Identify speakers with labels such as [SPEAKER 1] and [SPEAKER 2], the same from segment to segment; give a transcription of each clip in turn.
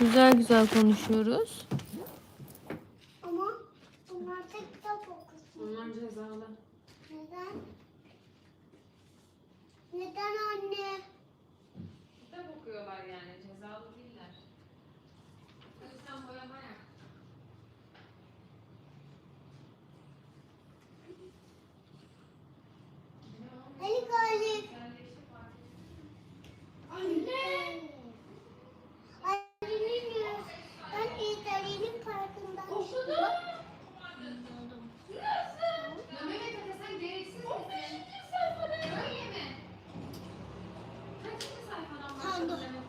[SPEAKER 1] Güzel güzel konuşuyoruz.
[SPEAKER 2] Ama bunlar da kitap okusun.
[SPEAKER 3] Onlar cezalı.
[SPEAKER 2] Neden? Neden anne?
[SPEAKER 3] Kitap okuyorlar yani cezalı değiller. Hadi sen boyama yap.
[SPEAKER 2] Ali Galip. Anne. Ali'nin yüz. Ben ilk Ali'nin parkından Okudum.
[SPEAKER 3] Ya Mehmet Efe sen gereksiz misin? Öyle mi? Kaçıncı Efe?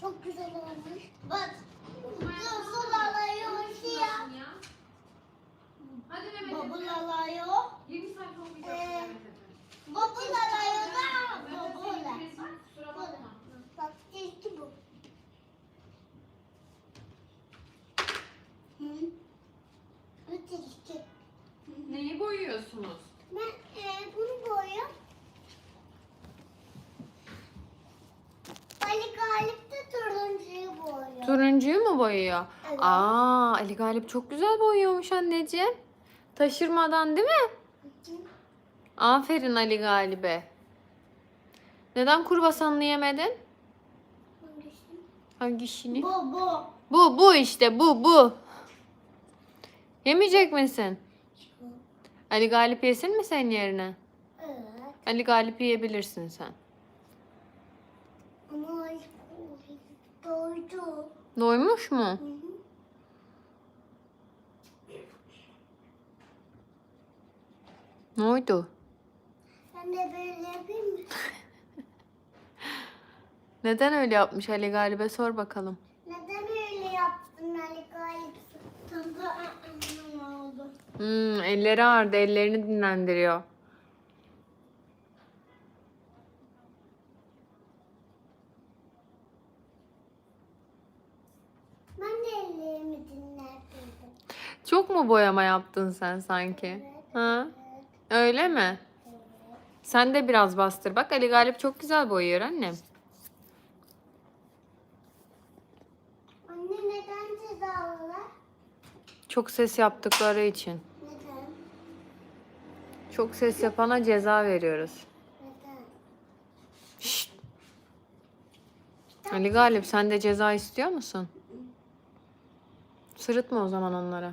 [SPEAKER 2] Çok güzel olmuş. Bak. Alıyor siyah.
[SPEAKER 3] Ya. Hadi Mehmet
[SPEAKER 2] alıyor.
[SPEAKER 3] 20 sayfa okuyacaksın
[SPEAKER 2] Ee, alıyor da
[SPEAKER 3] bakma.
[SPEAKER 2] Bak ilki bu. Hı. Bu tilki.
[SPEAKER 3] Neyi boyuyorsunuz?
[SPEAKER 2] Ben e, bunu boyuyorum. Ali Galip de turuncuyu boyuyor.
[SPEAKER 1] Turuncuyu mu boyuyor?
[SPEAKER 2] Evet.
[SPEAKER 1] Aa Ali Galip çok güzel boyuyormuş anneciğim. Taşırmadan değil mi? Aferin Ali Galip'e. Neden kurbasanını yemedin?
[SPEAKER 2] Hangisi?
[SPEAKER 1] Hangisini?
[SPEAKER 2] Bu bu.
[SPEAKER 1] Bu bu işte bu bu. Yemeyecek misin? Ali Galip yesin mi senin yerine?
[SPEAKER 2] Evet.
[SPEAKER 1] Ali Galip yiyebilirsin sen.
[SPEAKER 2] Ama Ali doydu.
[SPEAKER 1] Doymuş mu?
[SPEAKER 2] Hı hı.
[SPEAKER 1] Ne oldu?
[SPEAKER 2] Ben de böyle yapayım mı?
[SPEAKER 1] Neden öyle yapmış Ali Galip'e sor bakalım.
[SPEAKER 2] Neden öyle yaptın Ali Galip? Tadı ne oldu?
[SPEAKER 1] Hmm, elleri ağrıdı. Ellerini dinlendiriyor.
[SPEAKER 2] Ben de ellerimi dinlerdim.
[SPEAKER 1] Çok mu boyama yaptın sen sanki? Ha? Öyle mi? Sen de biraz bastır. Bak Ali Galip çok güzel boyuyor annem.
[SPEAKER 2] Anne neden cezalılar?
[SPEAKER 1] Çok ses yaptıkları için.
[SPEAKER 2] Neden?
[SPEAKER 1] Çok ses yapana ceza veriyoruz.
[SPEAKER 2] Neden?
[SPEAKER 1] Ali Galip sen de ceza istiyor musun? Sırıtma o zaman onlara.